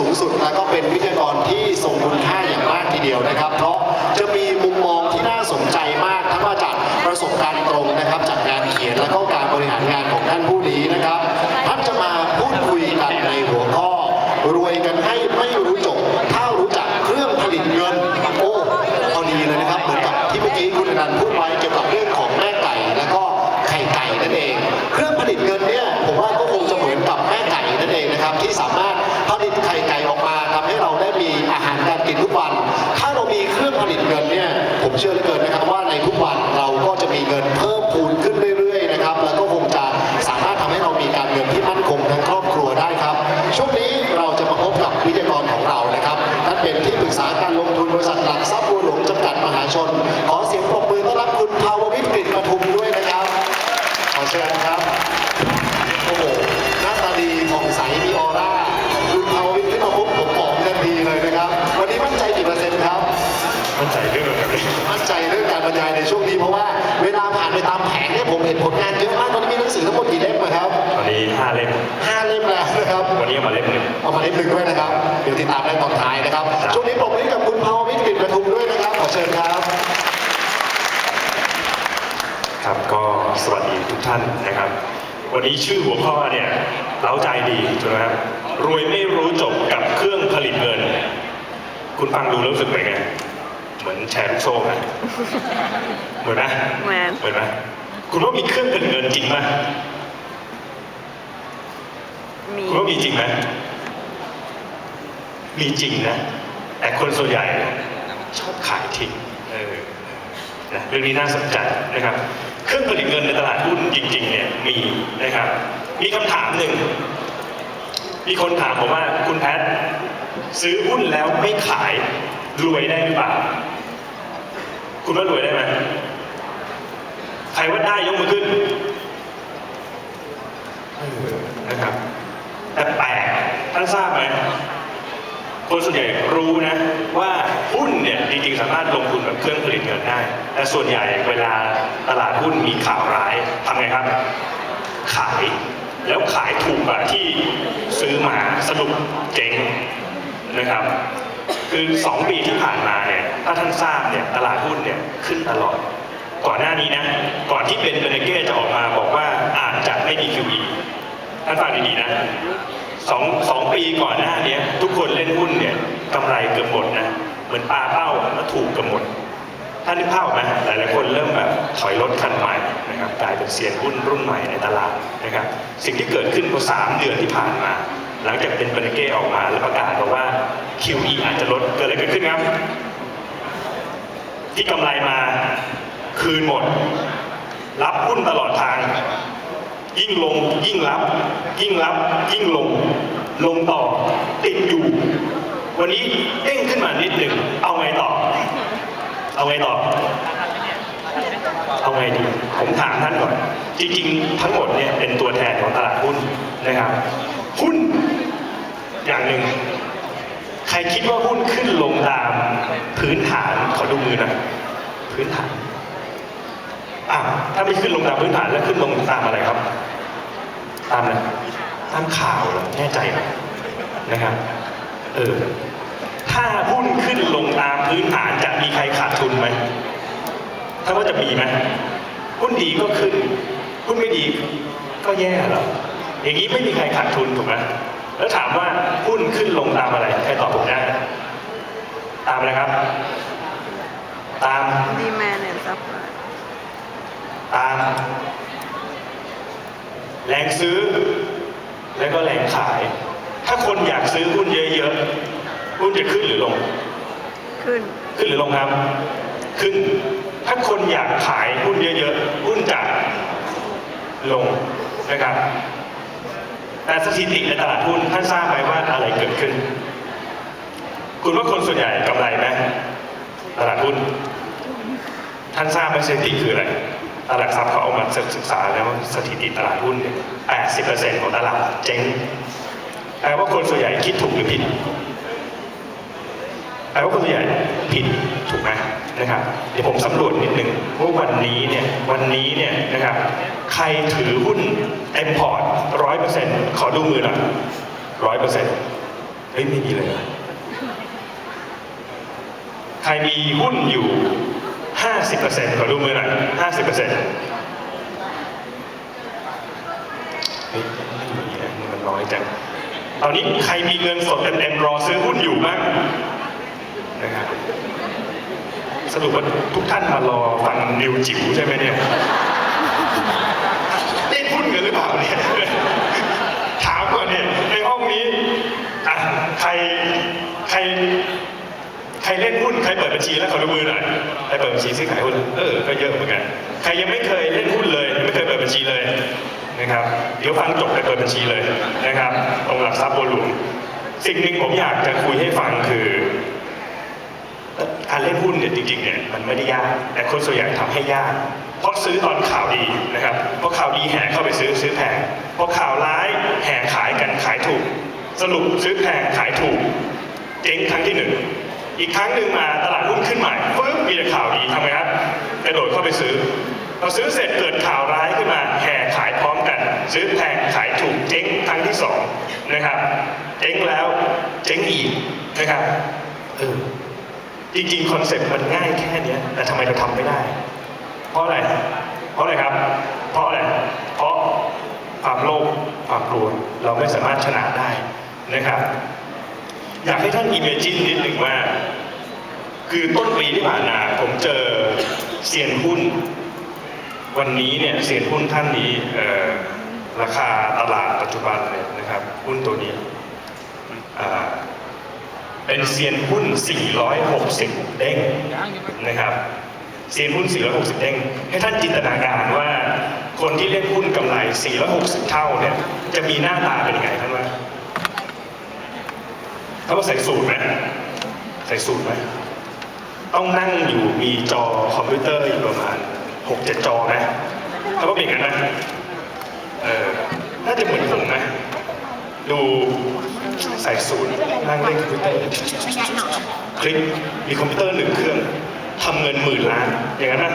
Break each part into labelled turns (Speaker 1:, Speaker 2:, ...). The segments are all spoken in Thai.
Speaker 1: สูงสุด และก็เป็นวิทยากรที่ทรงคุณค่าอย่างมากทีเดียวนะครับ เพราะจะมีมุมมองที่น่าสนใจมากทั้งมาจากประสบการณ์ตรงนะครับจากงานเขียนและก็การบริหารงานของท่านผู้นี้นะครับท่านจะมาพูดคุยกันในหัวข้อ รวยกันให้ไม่รู้จบถ้ารู้จักเครื่องผลิตเงินโอ้พอดีเลยนะครับเหมือนกับที่เมื่อกี้คุณอนันต์พูดไว้เกี่ยวกับเรื่องของแม่ไก่และก็ไข่ไก่นั่นเอง เครื่องผลิตเงินเนี่ยผมว่าก็คงจะเหมือนกับแม่ไก่นั่นเองนะครับที่สามารถผลิตไข่ อาหารการกินทุกวัน ถ้าเรามีเครื่องผลิตเงินเนี่ยผมเชื่อเหลือเกินนะครับว่าในทุกวันเราก็จะมีเงินเพิ่ม มั่นใจเรื่
Speaker 2: องแบบนี้
Speaker 1: มั่นใจเรื่องการบรรยายในช่วงนี้เพราะว่าเวลาผ่านไปตามแผงเนี่ยผมเห็นผลงานเยอะมากตอนนี้มีหนังสือทั้งหมดกี่เล่มนะครับ
Speaker 2: ตอนนี้ห้าเล่ม
Speaker 1: ห้าเล่มแล้วนะครับ
Speaker 2: วันนี้เอามาเล่มหนึ่ง
Speaker 1: เอามาเล่มหนึ่งด้วยนะครับเดี๋ยวติดตามได้ตอนท้ายนะครับ
Speaker 2: ครับ
Speaker 1: ช่วงนี้ปรบมือให้กับคุณภาววิทย์กฤษปทุมด้วยนะครับขอเชิญครับ
Speaker 2: ครับก็สวัสดีทุกท่านนะครับ วันนี้ชื่อหัวข้อเนี่ยเล้าใจดีถูกไหมครับรวยไม่รู้จบกับเครื่องผลิตเงิน คุณฟังดูแล้วรู้สึกเป็นไง เหมือนแชร์ลูกโซ่ไหมเหมือนไหม
Speaker 3: เหมือน
Speaker 2: เหมือนไหมคุณว่ามีเครื่องผลิตเงินจริงไหม
Speaker 3: มี
Speaker 2: คุณว่ามีจริงไหมมีจริงนะ แต่คนส่วนใหญ่ชอบขายทิ้งเออนะเรื่องนี้น่าสนใจนะครับ เครื่องผลิตเงินในตลาดหุ้นจริง ๆ เนี่ยมีนะครับ มีคำถามหนึ่ง มีคนถามผมว่าคุณแพทย์ซื้อหุ้นแล้วไม่ขายรวยได้หรือเปล่า คุณว่ารวยได้ไหมใครว่าได้ยกมือขึ้นนะครับ แต่แปลกท่านทราบไหมคนส่วนใหญ่รู้นะว่าหุ้นเนี่ยจริงๆสามารถลงทุนแบบเครื่องผลิตเงินได้ แต่ส่วนใหญ่เวลาตลาดหุ้นมีข่าวร้ายทำไงครับ ขายแล้วขายถูกกว่าที่ซื้อมาสรุปเจ๊งนะครับ คือ 2 ปีที่ผ่านมาเนี่ยถ้าท่านทราบเนี่ยตลาดหุ้นเนี่ยขึ้นตลอด ก่อนหน้านี้นะก่อนที่เบนเบเนเก้จะออกมาบอกว่าอาจจะไม่มี QE ท่านฟังดีๆนะสองสองปีก่อนหน้านี้ทุกคนเล่นหุ้นเนี่ยกำไรเกือบหมดนะเหมือนปลาเป้าแล้วถูกกือบหมดท่านนึกภาพอไหมหลายๆคนเริ่มแบบถอยรถคันใหม่นะครับกลายเป็นเซียนหุ้นรุ่นใหม่ในตลาดนะครับสิ่งที่เกิดขึ้นพอสามเดือนที่ผ่านมา หลังจากเป็นเบเนเก้ออกมาแล้วประกาศบอกว่า QE อาจจะลดเกิดอะไรเกิดขึ้นครับ ที่กำไรมาคืนหมด รับหุ้นตลอดทาง ยิ่งลงยิ่งรับ ยิ่งรับ ยิ่งลง ลงต่อติดอยู่ วันนี้เด้งขึ้นมานิดหนึ่งเอาไงต่อ เอาไงต่อเอาไงดีผมถามท่านก่อน จริงๆ ทั้งหมดเนี่ยเป็นตัวแทนของตลาดหุ้นนะครับ หุ้น อย่างหนึ่ง ใครคิดว่าหุ้นขึ้นลงตามพื้นฐานขอดูมือหนะพื้นฐานอ้าวถ้าไม่ขึ้นลงตามพื้นฐานแล้วขึ้นลงตามอะไรครับ ตามอะไรตามข่าวเหรอแน่ใจเหรอนะครับ เออถ้าหุ้นขึ้นลงตามพื้นฐานจะมีใครขาดทุนไหมถ้าว่าจะมีไหมหุ้นดีก็ขึ้นหุ้นไม่ดีก็แย่เหรอ อย่างนี้ไม่มีใครขาดทุนถูกไหมแล้วถามว่าหุ้นขึ้นลงตามอะไร ใครตอบผมได้ ตามอะไรครับ ตาม
Speaker 3: ดีแมนแอนด์ซัพพลาย
Speaker 2: ตาม แรงซื้อ แล้วก็แรงขาย ถ้าคนอยากซื้อหุ้นเยอะๆ หุ้นจะขึ้นหรือลง
Speaker 3: ขึ้น
Speaker 2: ขึ้นหรือลงครับ ขึ้น ถ้าคนอยากขายหุ้นเยอะๆ หุ้นจะลงนะครับ แต่สถิติในตลาดหุ้นท่านทราบไหมว่าอะไรเกิดขึ้น คุณว่าคนส่วนใหญ่กำไรไหมตลาดหุ้น ท่านทราบไหมสถิติคืออะไรตลาดทรัพย์เขาเอามาศึกษาแล้วว่าสถิติตลาดหุ้นเนี่ย80%ของตลาดเจ๊งแปลว่าคนส่วนใหญ่คิดถูกหรือผิด แปลว่าคนส่วนใหญ่ผิดถูกไหมนะครับเดี๋ยวผมสำรวจนิดนึงว่าวันนี้เนี่ยวันนี้เนี่ยนะครับใครถือหุ้นเต็มพอร์ตร้อยเปอร์เซ็นต์ขอดูมือหน่อยร้อยเปอร์เซ็นต์เฮ้ยไม่มีเลยใครมีหุ้นอยู่50%ขอดูมือหน่อย50%เฮ้ยไม่มีนะมันน้อยจังตอนนี้ใครมีเงินสดเต็มๆรอซื้อหุ้นอยู่บ้าง นะครับสรุปว่าทุกท่านมารอฟังนิวจิ๋วใช่ไหมเนี่ยเล่นหุ้นกันหรือเปล่าเนี่ยถามก่อนเนี่ยในห้องนี้อะใครใครใครเล่นหุ้นใครเปิดบัญชีแล้วขอดูมือหน่อยใครเปิดบัญชีซื้อขายหุ้นเออก็เยอะเหมือนกันใครยังไม่เคยเล่นหุ้นเลยไม่เคยเปิดบัญชีเลยนะครับ เดี๋ยวฟังจบไปเปิดบัญชีเลยนะครับตรงหลักทรัพย์บัวหลวงสิ่งหนึ่งผมอยากจะคุยให้ฟังคือ การเล่นหุ้นเนี่ยจริงๆเนี่ยมันไม่ได้ยาก แต่คนส่วนใหญ่ทำให้ยาก เพราะซื้อตอนข่าวดีนะครับเพราะข่าวดีแห่เข้าไปซื้อซื้อแพงเพราะข่าวร้ายแห่ขายกันขายถูก สรุปซื้อแพงขายถูกเจ๊งครั้งที่หนึ่งอีกครั้งหนึ่งมาตลาดหุ้นขึ้นใหม่ปึ๊บมีแต่ข่าวดีทำไงครับกระโดดเข้าไปซื้อพอซื้อเสร็จเกิดข่าวร้ายขึ้นมาแห่ขายพร้อมกัน ซื้อแพงขายถูกเจ๊งครั้งที่สองนะครับเจ๊งแล้วเจ๊งอีกนะครับเออ จริงๆคอนเซ็ปต์มันง่ายแค่เนี้ยแต่ทำไมเราทำไม่ได้ เพราะอะไร เพราะอะไรครับ เพราะอะไร เพราะความโลภความกลัวเราไม่สามารถชนะได้นะครับ อยากให้ท่านอิมเมจินนิดหนึ่งว่า คือต้นปีที่ผ่านมาผมเจอเซียนหุ้น วันนี้เนี่ยเซียนหุ้นท่านนี้ราคาตลาดปัจจุบันเลยนะครับ หุ้นตัวนี้ เป็นเซียนหุ้น 460 เด้งนะครับเซียนหุ้น 460 เด้ง ให้ท่านจินตนาการว่าคนที่เล่นหุ้นกำไร 460 เท่าเนี่ย จะมีหน้าตาเป็นยังไงท่านว่าเขาว่าใส่สูตรไหมใส่สูตรไหมต้องนั่งอยู่มีจอคอมพิวเตอร์อยู่ประมาณ 6-7 จอนะเขาว่าเป็นอย่างนั้นนะเออน่าจะเหมือนผมนะดู ใส่สูตรนั่งเล่นคอมพิวเตอร์คลิกมีคอมพิวเตอร์หนึ่งเครื่องทำเงินหมื่นล้านอย่างนั้นนะ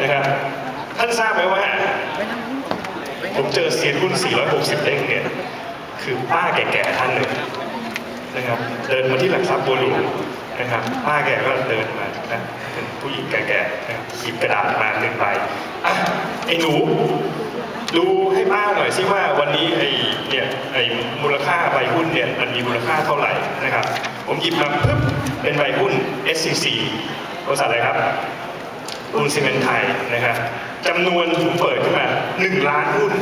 Speaker 2: นะครับท่านทราบไหมว่า ผมเจอเซียนหุ้น 460 เด้งเนี่ย คือป้าแก่ๆท่านหนึ่งนะครับ เดินมาที่หลักทรัพย์บัวหลวงนะครับ ป้าแก่ก็เดินมานะเป็นผู้หญิงแก่ๆหยิบกระดาษมาหนึ่งใบอะไอ้หนู ดูให้ป้าหน่อยสิว่าวันนี้ไอ้เนี่ยไอ้มูลค่าใบหุ้นเนี่ยมันมีมูลค่าเท่าไหร่นะครับ ผมหยิบมาปึ๊บเป็นใบหุ้น SCC บริษัทอะไรครับปูนซีเมนต์ไทยนะครับจำนวนผมเปิดขึ้นมา1ล้านหุ้น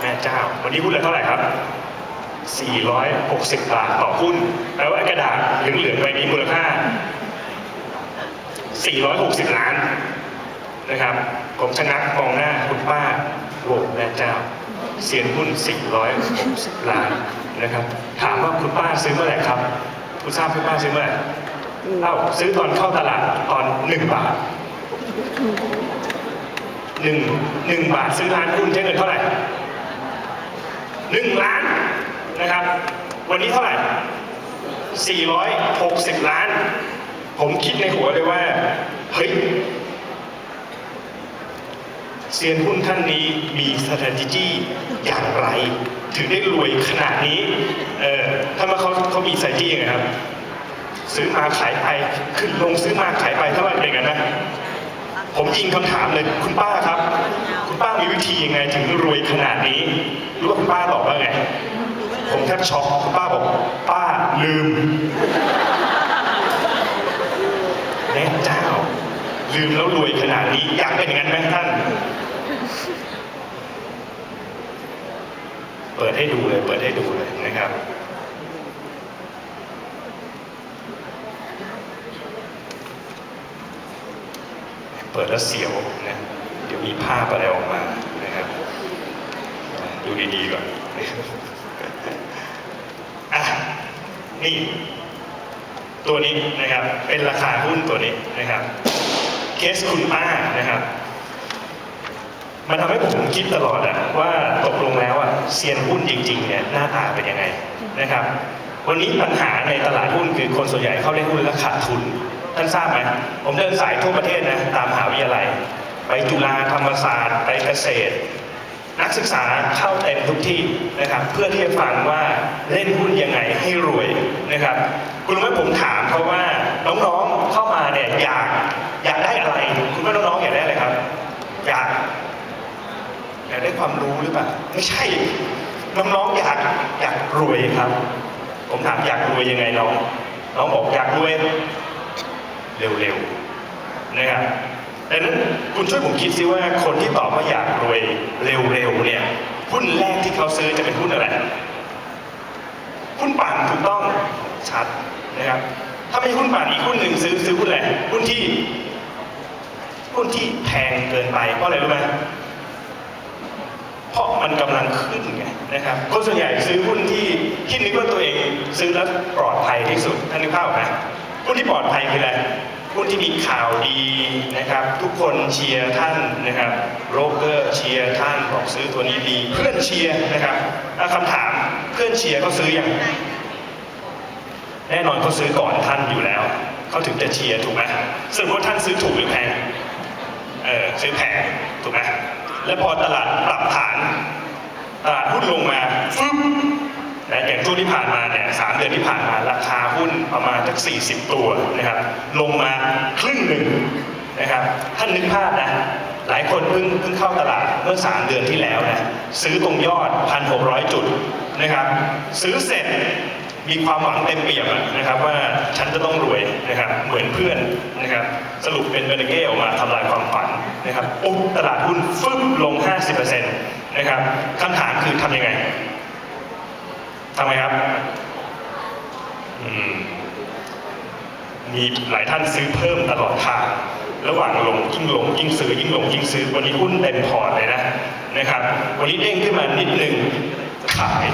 Speaker 2: แม่เจ้า วันนี้หุ้นละเท่าไหร่ครับ 460 บาทต่อหุ้น แล้วกระดาษเหลืองๆใบนี้มูลค่า 460 ล้านนะครับ ผมชะงักมองหน้าคุณป้าโว้แม่เจ้า เสียนหุ้น 460 ล้านนะครับ ถามว่าคุณป้าซื้อเมื่อไหร่ครับ คุณทราบคุณป้าซื้อเมื่อไหร่เอ้าซื้อตอนเข้าตลาดตอน1บาทหนึ่งหนึ่งบาทซื้อล้านหุ้นใช้เงินเท่าไหร่หนึ่งล้านนะครับ วันนี้เท่าไหร่ 460 ล้าน ผมคิดในหัวเลยว่า เฮ้ย เซียนหุ้นท่านนี้มี strategy อย่างไร ถึงได้รวยขนาดนี้ เออถ้ามาเขาเขามี strategy ยังไงครับ ซื้อมาขายไปขึ้นลงซื้อมาขายไปถ้าว่าเป็นอย่างนั้นนะผมยิงคำถามเลยคุณป้าครับ คุณป้ามีวิธียังไงถึงรวยขนาดนี้รู้ว่าคุณป้าตอบว่าไง ผมแทบช็อกคุณป้าบอก ป้าลืมแม่เจ้า ลืมแล้วรวยขนาดนี้ อยากเป็นอย่างนั้นไหมท่าน เปิดให้ดูเลย เปิดให้ดูเลยนะครับเปิดแล้วเสียวนะเดี๋ยวมีภาพอะไรออกมานะครับ ดูดีๆก่อนอะนี่ ตัวนี้นะครับ เป็นราคาหุ้นตัวนี้นะครับ เคสคุณป้านะครับ มันทำให้ผมคิดตลอดอะว่าตกลงแล้วอะเซียนหุ้นจริงๆเนี่ยหน้าตาเป็นยังไงนะครับ วันนี้ปัญหาในตลาดหุ้นคือคนส่วนใหญ่เข้าเล่นหุ้นแล้วขาดทุน ท่านทราบไหมผมเดินสายทั่วประเทศนะตามมหาวิทยาลัย ไปจุฬาธรรมศาสตร์ ไปเกษตร นักศึกษาเข้าเต็มทุกที่นะครับ เพื่อที่จะฟังว่าเล่นหุ้นยังไงให้รวยนะครับ คุณรู้ไหมผมถามเขาว่าน้องๆเข้ามาเนี่ยอยากอยากได้อะไร คุณว่าน้องๆอยากได้อะไรครับ อยากอยากได้ความรู้หรือเปล่าไม่ใช่น้องๆอยากอยากรวยครับ ผมถามอยากรวยยังไงน้อง น้องบอกอยากรวย เร็วๆนะครับ ดังนั้นคุณช่วยผมคิดซิว่าคนที่ตอบว่าอยากรวยเร็วๆเนี่ยหุ้นแรกที่เขาซื้อจะเป็นหุ้นอะไรหุ้นปั่นถูกต้องชัดนะครับถ้าไม่หุ้นปั่นอีกหุ้นหนึ่งซื้อซื้อหุ้นอะไรหุ้นที่หุ้นที่แพงเกินไปเพราะอะไรรู้ไหมเพราะมันกำลังขึ้นไงนะครับคนส่วนใหญ่ซื้อหุ้นที่ที่นึกว่าตัวเองซื้อแล้วปลอดภัยที่สุดท่านนึกภาพไหมหุ้นที่ปลอดภัยคืออะไร หุ้นที่มีข่าวดีนะครับ ทุกคนเชียร์ท่านนะครับโรเกอร์เชียร์ท่านบอกซื้อตัวนี้ดี เพื่อนเชียร์นะครับคำถามเพื่อนเชียร์เขาซื้อยังแน่นอนเขาซื้อก่อนท่านอยู่แล้วเขาถึงจะเชียร์ถูกไหมสรุปว่าท่านซื้อถูกหรือแพงเออซื้อแพงถูกไหมแล้วพอตลาดปรับฐานตลาดหุ้นลงมาฟึ๊บ นะอย่างช่วงที่ผ่านมาเนี่ยสามเดือนที่ผ่านมาราคาหุ้นประมาณสัก 40 ตัวนะครับลงมาครึ่งหนึ่งนะครับท่านนึกภาพนะหลายคนเพิ่งเพิ่งเข้าตลาดเมื่อ 3 เดือนที่แล้วนะซื้อตรงยอด 1,600 จุดนะครับซื้อเสร็จมีความหวังเต็มเปี่ยมนะครับว่าฉันจะต้องรวยนะครับเหมือนเพื่อนนะครับสรุปเป็นเบเนเก้ออกมาทำลายความฝันนะครับปุ๊บตลาดหุ้นฟึบลง 50%นะครับคำถามคือทำยังไง ทำไงครับ มีหลายท่านซื้อเพิ่มตลอดทาง ระหว่างลงยิ่งลงยิ่งซื้อยิ่งลงยิ่งซื้อ วันนี้หุ้นเต็มพอร์ตเลยนะนะครับ วันนี้เด้งขึ้นมานิดนึงขาย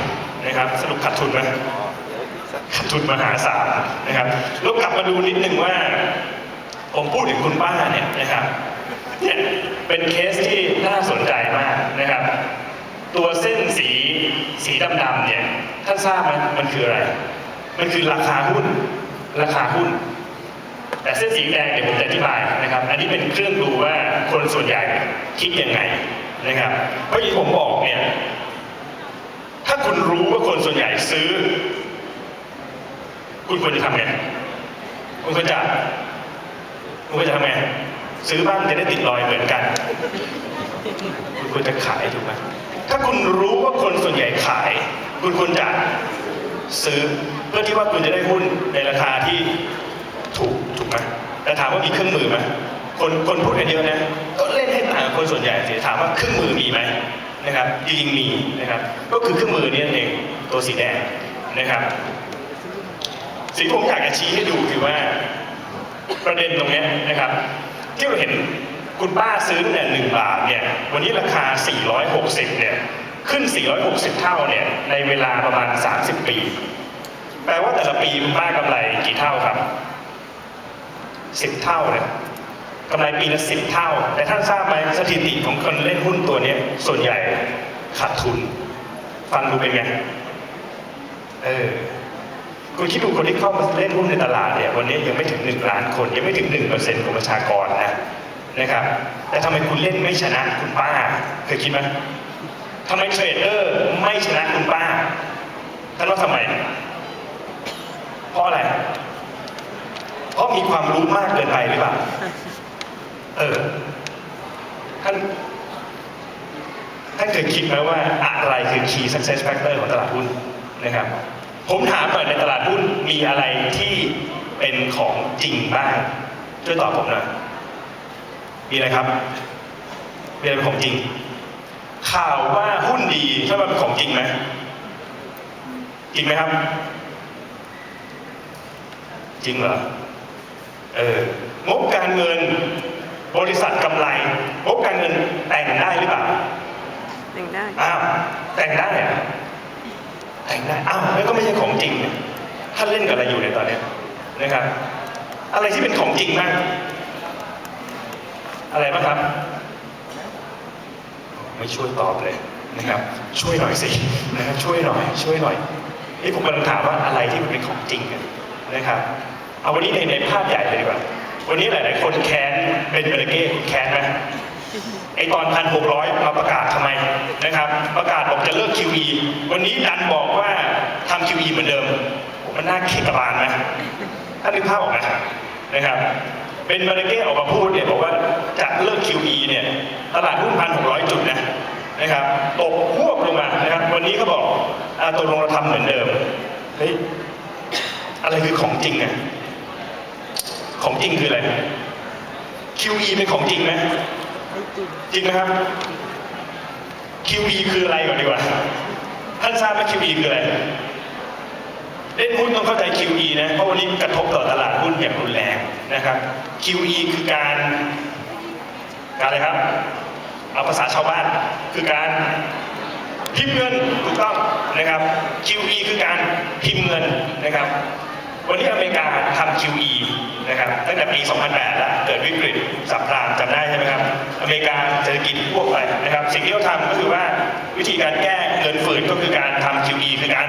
Speaker 2: นะครับ สรุปขาดทุนไหมขาดทุนมหาศาลนะครับแล้วกลับมาดูนิดนึงว่า ผมพูดถึงคุณป้าเนี่ยนะครับเนี่ยเป็นเคสที่น่าสนใจมากนะครับ ตัวเส้นสีสีดำๆเนี่ยท่านทราบไหมมันคืออะไร มันคือราคาหุ้น ราคาหุ้น แต่เส้นสีแดงเดี๋ยวผมจะอธิบายนะครับ อันนี้เป็นเครื่องดูว่าคนส่วนใหญ่คิดยังไงนะครับ เพราะอย่างที่ผมบอกเนี่ย ถ้าคุณรู้ว่าคนส่วนใหญ่ซื้อ คุณควรจะทำไงคุณควรจะคุณควรจะทำไงซื้อบ้างจะได้ติดรอยเหมือนกัน คุณควรจะขายถูกไหม ถ้าคุณรู้ว่าคนส่วนใหญ่ขาย คุณควรจะซื้อเพื่อที่ว่าคุณจะได้หุ้นในราคาที่ถูกถูกไหมแต่ถามว่ามีเครื่องมือไหมคนคนพูดกันเยอะนะก็เล่นให้ต่างคนส่วนใหญ่สิถามว่าเครื่องมือมีไหมนะครับจริงมีนะครับ ก็คือเครื่องมือนี่เองตัวสีแดงนะครับ สิ่งที่ผมอยากจะชี้ให้ดูคือว่า ประเด็นตรงนี้นะครับ ที่เราเห็น คุณป้าซื้อเนี่ยหนึ่งบาทเนี่ยวันนี้ราคา 460 เนี่ยขึ้น 460 เท่าเนี่ยในเวลาประมาณ 30 ปี แปลว่าแต่ละปีคุณป้ากำไรกี่เท่าครับ 10 เท่าเนี่ยกำไรปีละ 10 เท่า แต่ท่านทราบไหมสถิติของคนเล่นหุ้นตัวนี้ส่วนใหญ่ขาดทุน ฟังดูเป็นไง เออคุณคิดดูคนที่เข้ามาเล่นหุ้นในตลาดเนี่ยวันนี้ยังไม่ถึง 1 ล้านคน ยังไม่ถึง 1%ของประชากรนะ นะครับ แต่ทำไมคุณเล่นไม่ชนะคุณป้า เคยคิดไหมทำไมเทรดเดอร์ไม่ชนะคุณป้าท่านว่าทำไมเพราะอะไร เพราะมีความรู้มากเกินไปหรือเปล่า เออ ท่านท่านเคยคิดไหมว่าอะไรคือ key success factor ของตลาดหุ้นนะครับ ผมถามหน่อยในตลาดหุ้นมีอะไรที่เป็นของจริงบ้าง ช่วยตอบผมหน่อย มีอะไรครับมีอะไรเป็นของจริง ข่าวว่าหุ้นดีใช่ว่าเป็นของจริงไหมจริงไหมครับ จริงเหรอเอองบการเงิน บริษัทกำไรงบการเงินแต่งได้หรือเปล่า
Speaker 3: หนึ่งได้
Speaker 2: อ้าวแต่งได้เหรอแต่งได้อ้าวแล้วก็ไม่ใช่ของจริงเนี่ยท่านเล่นกับอะไรอยู่ในยตอนเนี้ยนะครับ อะไรที่เป็นของจริงบ้าง อะไรบ้างครับ ไม่ช่วยตอบเลยนะครับ ช่วยหน่อยสินะครับช่วยหน่อย ช่วยหน่อยนี่ผมกำลังถามว่าอะไรที่มันเป็นของจริงกันนะครับ เอาวันนี้ในในภาพใหญ่เลยดีกว่า วันนี้หลาย ๆ คนแค้นเป็นเบลเก้คุณแค้นไหมไอตอนพันหกร้อยมาประกาศทำไมนะครับ ประกาศบอกจะเลิก QE วันนี้ดันบอกว่าทำ QE เหมือนเดิม มันน่าเข็ดกบาลไหมถ้านึกภาพออกไหมนะครับ เป็นมาร์เก้ออกมาพูดเนี่ยบอกว่าจะเลิก QE เนี่ยตลาดหุ้นพันหกร้อยจุดนะนะครับตกพวบลงมานะครับ วันนี้เขาบอกอาตกลงเราทำเหมือนเดิมเฮ้ยอะไรคือของจริงอะของจริงคืออะไร QE เป็นของจริงไห
Speaker 3: มจริง
Speaker 2: จริงไหมครับ QE คืออะไรก่อนดีกว่าท่านทราบไหม QE คืออะไร เล่นหุ้นต้องเข้าใจ QE นะ เพราะวันนี้กระทบต่อตลาดหุ้นอย่างรุนแรงนะครับ QE คือการการอะไรครับ เอาภาษาชาวบ้านคือการพิมพ์เงินถูกต้องนะครับ QE คือการพิมพ์เงินนะครับ วันนี้อเมริกาทำ QE นะครับตั้งแต่ปี 2008แล้วเกิดวิกฤตสับพลามจำได้ใช่ไหมครับ อเมริกาเศรษฐกิจพวกไปนะครับ สิ่งที่เขาทำก็คือว่าวิธีการแก้เงินฝืนก็คือการทำ QE คือการ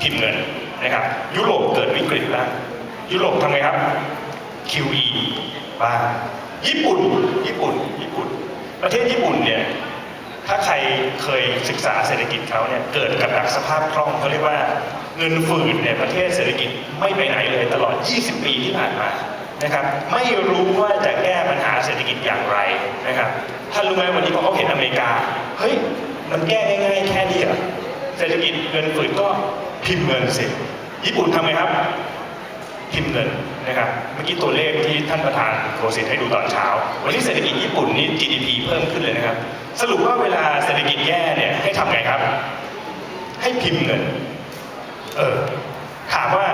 Speaker 2: พิมพ์เงิน นะครับ ยุโรปเกิดวิกฤตแล้วยุโรปทำไงครับ QE บ้างญี่ปุ่น ญี่ปุ่น ญี่ปุ่น ประเทศญี่ปุ่นเนี่ย ถ้าใครเคยศึกษาเศรษฐกิจเขาเนี่ย เกิดกับดักสภาพคล่องเขาเรียกว่าเงินฝืดเนี่ยประเทศเศรษฐกิจไม่ไปไหนเลยตลอด 20 ปีที่ผ่านมา นะครับ ไม่รู้ว่าจะแก้ปัญหาเศรษฐกิจอย่างไรนะครับ ท่านรู้ไหมวันนี้พอเขาเห็นอเมริกา เฮ้ย มันแก้ง่ายๆแค่นี้เหรอ เศรษฐกิจเงินฝืดก็ พิมพ์เงินสิญี่ปุ่นทำไงครับ พิมพ์เงินนะครับ เมื่อกี้ตัวเลขที่ท่านประธานโคสิตให้ดูตอนเช้า วันนี้เศรษฐกิจญี่ปุ่นนี่ GDP เพิ่มขึ้นเลยนะครับ สรุปว่าเวลาเศรษฐกิจแย่เนี่ยให้ทำไงครับ ให้พิมพ์เงิน เออถามว่า